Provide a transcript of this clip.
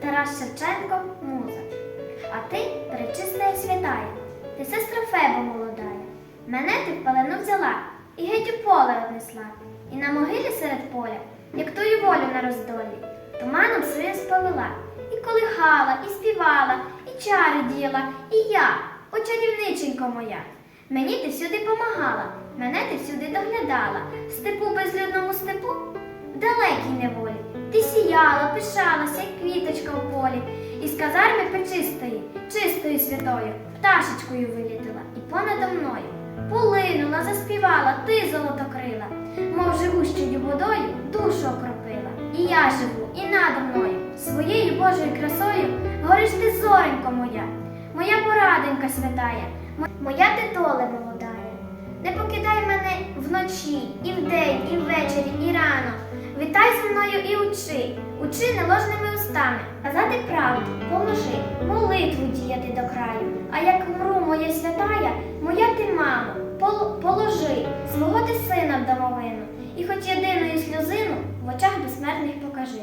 Тарас Шевченко муза. А ти пречисна і святая, ти сестра Феба молодая. Мене ти в палену взяла і геть у поле однесла, і на могилі серед поля, як тую волю на роздолі, туманом своїм сповела, і колихала, і співала, і чари діяла, і я, о чарівниченько моя. Мені ти всюди помагала, мене ти всюди доглядала, в степу безлюдному степу, в далекій неволі. Ти пишалася, як квіточка в полі, і з казарми печистої, чистою святою, пташечкою вилітила, і понадо мною полинула, заспівала, ти золотокрила, мов живущою водою душу окропила. І я живу, і надо мною, своєю Божою красою гориш ти зоренько моя, моя пораденька святая, моя ти доле молодая. Не покидай мене вночі, і вдень, і ввечері, і рано. Вітай зі мною і учи, учи неложними устами, казати правду, поможи, молитву діяти до краю. А як вмру, моя святая, моя ти мамо, пол- положи свого ти сина в домовину, і хоч єдиною сльозину в очах безсмертних покажи.